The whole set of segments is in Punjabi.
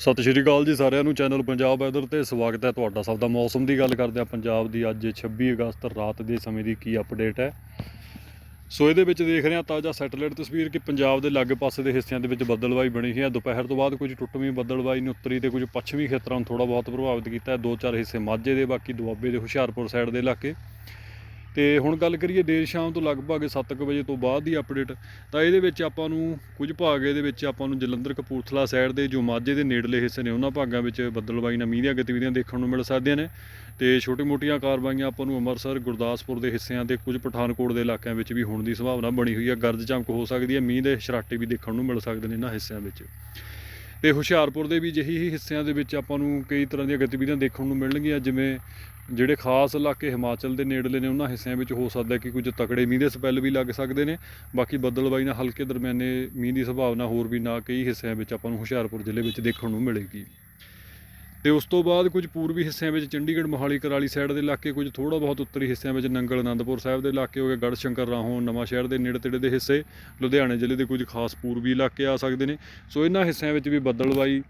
ਸਤਿ ਸ਼੍ਰੀ ਅਕਾਲ ਜੀ ਸਾਰਿਆਂ ਨੂੰ, ਚੈਨਲ ਪੰਜਾਬ ਵੈਦਰ ਤੇ ਸਵਾਗਤ ਹੈ ਤੁਹਾਡਾ ਸਭ ਦਾ ਮੌਸਮ ਦੀ ਗੱਲ ਕਰਦੇ ਆ ਪੰਜਾਬ ਦੀ ਅੱਜ 26 ਅਗਸਤ, ਰਾਤ ਦੇ ਸਮੇਂ ਦੀ ਕੀ ਅਪਡੇਟ ਹੈ? ਸੋ ਇਹਦੇ ਵਿੱਚ ਦੇਖ ਰਹੇ ਹਾਂ ਤਾਜ਼ਾ ਸੈਟੇਲਾਈਟ ਤਸਵੀਰ ਕਿ ਪੰਜਾਬ ਦੇ ਲਾਗੇ ਪਾਸੇ ਦੇ ਹਿੱਸਿਆਂ ਦੇ ਵਿੱਚ ਬੱਦਲਵਾਈ ਬਣੀ ਹੋਈ ਹੈ। ਦੁਪਹਿਰ ਤੋਂ ਬਾਅਦ ਕੁਝ ਟੁੱਟਵੀਂ ਬੱਦਲਵਾਈ ਨੇ ਉੱਤਰੀ ਤੇ ਕੁਝ ਪੱਛਮੀ ਖੇਤਰਾਂ ਨੂੰ ਥੋੜਾ ਬਹੁਤ ਪ੍ਰਭਾਵਿਤ ਕੀਤਾ ਹੈ। ਦੋ ਚਾਰ ਹਿੱਸੇ ਮਾਝੇ ਦੇ, ਬਾਕੀ ਦੁਆਬੇ ਦੇ ਹੁਸ਼ਿਆਰਪੁਰ ਸਾਈਡ ਦੇ ਇਲਾਕੇ। ਤੇ ਹੁਣ ਗੱਲ ਕਰੀਏ ਦੇਰ ਸ਼ਾਮ ਤੋਂ ਲਗਭਗ 7:00 ਵਜੇ ਤੋਂ ਬਾਅਦ ਦੀ ਅਪਡੇਟ ਤਾਂ ਇਹਦੇ ਵਿੱਚ ਆਪਾਂ ਨੂੰ ਕੁਝ ਭਾਗ ਇਹਦੇ ਵਿੱਚ ਆਪਾਂ ਨੂੰ ਜਲੰਧਰ ਕਪੂਰਥਲਾ ਸਾਈਡ ਦੇ ਜੋ ਮਾਝੇ ਦੇ ਨੇੜਲੇ ਹਿੱਸੇ ਨੇ ਉਹਨਾਂ ਭਾਗਾਂ ਵਿੱਚ ਬੱਦਲਬਾਈ ਨਾਲ ਮੀਂਹ ਦੀਆਂ ਗਤੀਵਿਧੀਆਂ ਦੇਖਣ ਨੂੰ ਮਿਲ ਸਕਦੀਆਂ ਨੇ। ਤੇ ਛੋਟੀ-ਮੋਟੀਆਂ ਕਾਰਵਾਈਆਂ ਆਪਾਂ ਨੂੰ ਅੰਮ੍ਰਿਤਸਰ, ਗੁਰਦਾਸਪੁਰ ਦੇ ਹਿੱਸਿਆਂ ਤੇ ਕੁਝ ਪਠਾਨਕੋਟ ਦੇ ਇਲਾਕਿਆਂ ਵਿੱਚ ਵੀ ਹੋਣ ਦੀ ਸੰਭਾਵਨਾ ਬਣੀ ਹੋਈ ਹੈ ਗਰਜ ਚਮਕ ਹੋ ਸਕਦੀ ਹੈ, ਮੀਂਹ ਦੇ ਛਰਾਟੇ ਵੀ ਦੇਖਣ ਨੂੰ ਮਿਲ ਸਕਦੇ ਨੇ ਇਹਨਾਂ ਹਿੱਸਿਆਂ ਵਿੱਚ। ਤੇ ਹੁਸ਼ਿਆਰਪੁਰ ਦੇ ਵੀ ਜਿਹੀ ਹੀ ਹਿੱਸਿਆਂ ਦੇ ਵਿੱਚ ਆਪਾਂ ਨੂੰ ਕਈ ਤਰ੍ਹਾਂ ਦੀਆਂ ਗਤੀਵਿਧੀਆਂ ਦੇਖਣ ਨੂੰ ਮਿਲਣਗੀਆਂ, ਜਿਵੇਂ ਜਿਹੜੇ ਖਾਸ ਇਲਾਕੇ ਹਿਮਾਚਲ ਦੇ ਨੇੜਲੇ ਨੇ, ਉਹਨਾਂ ਹਿੱਸਿਆਂ ਵਿੱਚ ਹੋ ਸਕਦਾ ਕਿ ਕੁਝ ਤਕੜੇ ਮੀਂਹ ਦੇ ਸਪੈਲ ਵੀ ਲੱਗ ਸਕਦੇ ਨੇ। ਬਾਕੀ ਬੱਦਲਬਾਈ ਨਾਲ ਹਲਕੇ ਦਰਮਿਆਨੇ ਮੀਂਹ ਦੀ ਸੰਭਾਵਨਾ ਹੋਰ ਵੀ ਨਾ ਕਈ ਹਿੱਸਿਆਂ ਵਿੱਚ ਆਪਾਂ ਨੂੰ ਹੁਸ਼ਿਆਰਪੁਰ ਜ਼ਿਲ੍ਹੇ ਵਿੱਚ ਦੇਖਣ ਨੂੰ ਮਿਲੇਗੀ। ਤੇ ਉਸ ਤੋਂ ਬਾਅਦ ਕੁਝ ਪੂਰਬੀ ਹਿੱਸਿਆਂ ਵਿੱਚ ਚੰਡੀਗੜ੍ਹ ਮੋਹਾਲੀ ਕਰਾਲੀ ਸਾਈਡ ਦੇ ਇਲਾਕੇ ਕੁਝ ਥੋੜਾ ਬਹੁਤ ਉੱਤਰੀ ਹਿੱਸਿਆਂ ਵਿੱਚ ਨੰਗਲ ਆਨੰਦਪੁਰ ਸਾਹਿਬ ਦੇ ਇਲਾਕੇ ਹੋ ਗਏ ਗੜ ਸ਼ੰਕਰ ਰਾਹੋਂ, ਨਵਾਂ ਸ਼ਹਿਰ ਦੇ ਨੇੜੇ ਤੇੜੇ ਦੇ ਹਿੱਸੇ, ਲੁਧਿਆਣੇ ਜ਼ਿਲ੍ਹੇ ਦੇ ਕੁਝ ਖਾਸ ਪੂਰਬੀ ਇਲਾਕੇ ਆ ਸਕਦੇ ਨੇ। ਸੋ ਇਹਨਾਂ ਹਿੱਸਿਆਂ ਵਿੱਚ ਵੀ ਬੱਦਲਬਾਈ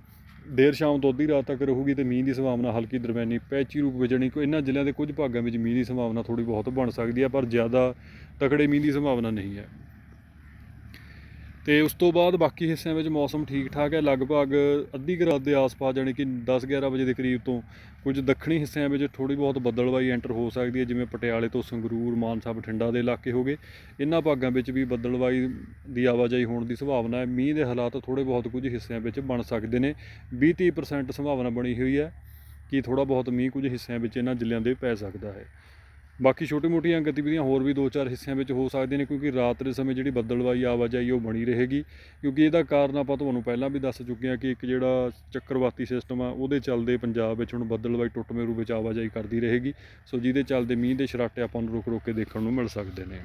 ਦੇਰ ਸ਼ਾਮ ਤੋਂ ਅੱਧੀ ਰਾਤ ਤੱਕ ਰਹੂਗੀ ਤੇ ਮੀਂਹ ਦੀ ਸੰਭਾਵਨਾ ਹਲਕੀ ਦਰਮਿਆਨੀ ਪੈਚੀ ਰੂਪ ਵਿੱਚ ਜਾਣੀ ਕਿ ਇਹਨਾਂ ਜ਼ਿਲ੍ਹਿਆਂ ਦੇ ਕੁਝ ਭਾਗਾਂ ਵਿੱਚ ਮੀਂਹ ਦੀ ਸੰਭਾਵਨਾ ਥੋੜੀ ਬਹੁਤ ਬਣ ਸਕਦੀ ਹੈ, ਪਰ ਜ਼ਿਆਦਾ ਤਕੜੇ ਮੀਂਹ ਦੀ ਸੰਭਾਵਨਾ ਨਹੀਂ ਹੈ। ਤੇ ਉਸ ਤੋਂ ਬਾਅਦ ਬਾਕੀ ਹਿੱਸਿਆਂ ਵਿੱਚ ਮੌਸਮ ਠੀਕ ਠਾਕ ਹੈ। ਲਗਭਗ ਅੱਧੀ ਕੁ ਰਾਤ ਦੇ ਆਸ-ਪਾਸ, ਜਾਣੀ ਕਿ 10-11 ਵਜੇ ਦੇ ਕਰੀਬ ਤੋਂ ਕੁਝ ਦੱਖਣੀ ਹਿੱਸਿਆਂ ਵਿੱਚ ਥੋੜੀ ਬਹੁਤ ਬੱਦਲਬਾਈ ਐਂਟਰ ਹੋ ਸਕਦੀ ਹੈ, ਜਿਵੇਂ ਪਟਿਆਲੇ ਤੋਂ ਸੰਗਰੂਰ ਮਾਨਸਾ ਬਠਿੰਡਾ ਦੇ ਇਲਾਕੇ ਹੋਗੇ ਇਹਨਾਂ ਭਾਗਾਂ ਵਿੱਚ ਵੀ ਬੱਦਲਬਾਈ ਦੀ ਆਵਾਜਾਈ ਹੋਣ ਦੀ ਸੰਭਾਵਨਾ ਹੈ। ਮੀਂਹ ਦੇ ਹਾਲਾਤ ਥੋੜੇ ਬਹੁਤ ਕੁਝ ਹਿੱਸਿਆਂ ਵਿੱਚ ਬਣ ਸਕਦੇ ਨੇ। 20-30% ਸੰਭਾਵਨਾ ਬਣੀ ਹੋਈ ਹੈ ਕਿ ਥੋੜਾ ਬਹੁਤ ਮੀਂਹ ਕੁਝ ਹਿੱਸਿਆਂ ਵਿੱਚ ਇਹਨਾਂ ਜ਼ਿਲ੍ਹਿਆਂ ਦੇ ਪੈ ਸਕਦਾ ਹੈ। ਬਾਕੀ ਛੋਟੀ-ਮੋਟੀਆਂ ਗਤੀਵਿਧੀਆਂ ਹੋਰ ਵੀ ਦੋ ਚਾਰ ਹਿੱਸਿਆਂ ਵਿੱਚ ਹੋ ਸਕਦੀਆਂ ਨੇ, ਕਿਉਂਕਿ ਰਾਤ ਦੇ ਸਮੇਂ ਜਿਹੜੀ ਬੱਦਲਬਾਈ ਆਵਾਜਾਈ ਉਹ ਬਣੀ ਰਹੇਗੀ। ਕਿਉਂਕਿ ਇਹਦਾ ਕਾਰਨ ਆਪਾਂ ਤੁਹਾਨੂੰ ਪਹਿਲਾਂ ਵੀ ਦੱਸ ਚੁੱਕੇ ਹਾਂ ਕਿ ਇੱਕ ਜਿਹੜਾ ਚੱਕਰਵਾਤੀ ਸਿਸਟਮ ਆ, ਉਹਦੇ ਚੱਲਦੇ ਪੰਜਾਬ ਵਿੱਚ ਹੁਣ ਬੱਦਲਬਾਈ ਟੁੱਟਵੇਂ ਰੂਪ ਵਿੱਚ ਆਵਾਜਾਈ ਕਰਦੀ ਰਹੇਗੀ। ਸੋ ਜਿਹਦੇ ਚੱਲਦੇ ਮੀਂਹ ਦੇ ਸ਼ਰਾਟੇ ਆਪਾਂ ਨੂੰ ਰੁਕ ਰੁਕ ਕੇ ਦੇਖਣ ਨੂੰ ਮਿਲ ਸਕਦੇ ਨੇ।